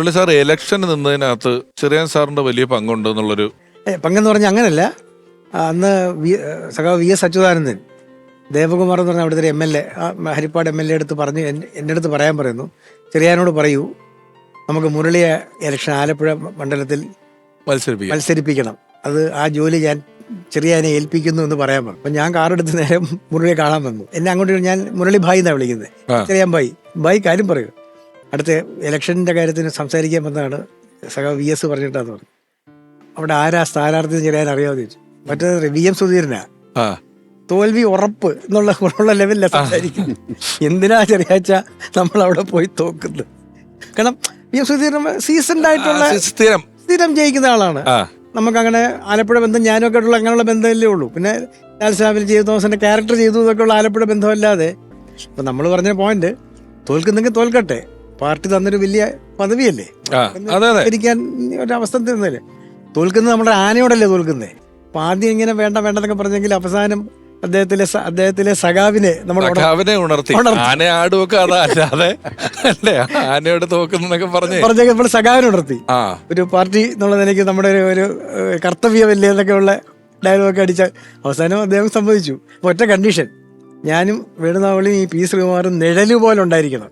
പുള്ളി sir election നിന്നതിനകത്ത് Cherian സാറിന്റെ വലിയ പങ്കുണ്ട് എന്നുള്ളൊരു പങ്കെന്ന് പറഞ്ഞാൽ അങ്ങനല്ല. അന്ന് വി സഖാവ് വി എസ് അച്യുതാനന്ദൻ ദേവകുമാർ എന്ന് പറഞ്ഞ അവിടുത്തെ M L A Haripad M L A അടുത്ത് പറഞ്ഞു എൻ- എന്റെ അടുത്ത് പറയാൻ പറയുന്നു. ചെറിയാനോട് പറയൂ നമുക്ക് മുരളിയെ ഇലക്ഷൻ ആലപ്പുഴ മണ്ഡലത്തിൽ മത്സരിപ്പിക്കണം. അത് ആ ജോലി ഞാൻ ചെറിയാനെ ഏൽപ്പിക്കുന്നു എന്ന് പറയാൻ പറഞ്ഞു. അപ്പം ഞാൻ കാറെടുത്ത് നേരെ മുരളിയെ കാണാൻ വന്നു. എന്നെ അങ്ങോട്ട് ഞാൻ മുരളി ഭായി എന്നാണ് വിളിക്കുന്നത്. ചെറിയാൻ ഭായി. ഭായി കാര്യം പറയൂ. അടുത്ത ഇലക്ഷന്റെ കാര്യത്തിന് സംസാരിക്കാൻ വന്നതാണ് സഹ വി എസ് പറഞ്ഞിട്ടാന്ന് പറഞ്ഞു അവിടെ ആരാ സ്ഥാനാർത്ഥി എന്ന് അറിയാമെന്ന് ചോദിച്ചു. മറ്റേത് വി എം സുധീരനാ. തോൽവി ഉറപ്പ് എന്നുള്ള ഉള്ള ലെവലിലാണ് സംസാരിക്കുന്നത്. എന്തിനാ ചെറിയാഴ്ച നമ്മൾ അവിടെ പോയി തോക്കുന്നത്? കാരണം വി എം സുധീരൻ സീസൺഡ് ആയിട്ടുള്ള സ്ഥിരം. സ്ഥിരം ജയിക്കുന്ന ആളാണ്. നമുക്ക് അങ്ങനെ ആലപ്പുഴ ബന്ധം ഞാനും ഒക്കെ ആയിട്ടുള്ള അങ്ങനെയുള്ള ബന്ധമല്ലേ ഉള്ളൂ. പിന്നെ ലാൽ സാബിൽ ചെയ്തു തോമസിന്റെ ക്യാരക്ടർ ചെയ്തു എന്നൊക്കെ ഉള്ള ആലപ്പുഴ ബന്ധമല്ലാതെ. അപ്പൊ നമ്മൾ പറഞ്ഞ പോയിന്റ് തോൽക്കുന്നെങ്കിൽ തോൽക്കട്ടെ. പാർട്ടി തന്നൊരു വലിയ പദവിയല്ലേ? ഇരിക്കാൻ ഒരവസ്ഥ തരുന്നില്ലേ. തോൽക്കുന്നത് നമ്മുടെ ആനയോടല്ലേ തോൽക്കുന്നേ? അപ്പൊ ആദ്യം ഇങ്ങനെ വേണ്ട വേണ്ടെന്നൊക്കെ പറഞ്ഞെങ്കിൽ അവസാനം അദ്ദേഹത്തിലെ അദ്ദേഹത്തിലെ സഖാവിനെ നമ്മുടെ സഖാവിനെ ഉണർത്തി. ഉണർത്തി. ആന ആടുമൊക്കെ അതാ അല്ലേ ആനയോട് തോക്കുന്നൊക്കെ പറഞ്ഞു. നമ്മൾ സഖാവിനെ ഉണർത്തി. ഒരു പാർട്ടി എന്നുള്ള നിലയ്ക്ക് നമ്മുടെ ഒരു ഒരു കർത്തവ്യമല്ലേ എന്നൊക്കെ ഉള്ള ഡയലോഗൊക്കെ അടിച്ച അവസാനം അദ്ദേഹം അപ്പൊ ഒറ്റ കണ്ടീഷൻ. ഞാനും വേണുനാവളിയും ഈ പി ശ്രീകുമാറും നിഴൽ പോലെ ഉണ്ടായിരിക്കണം.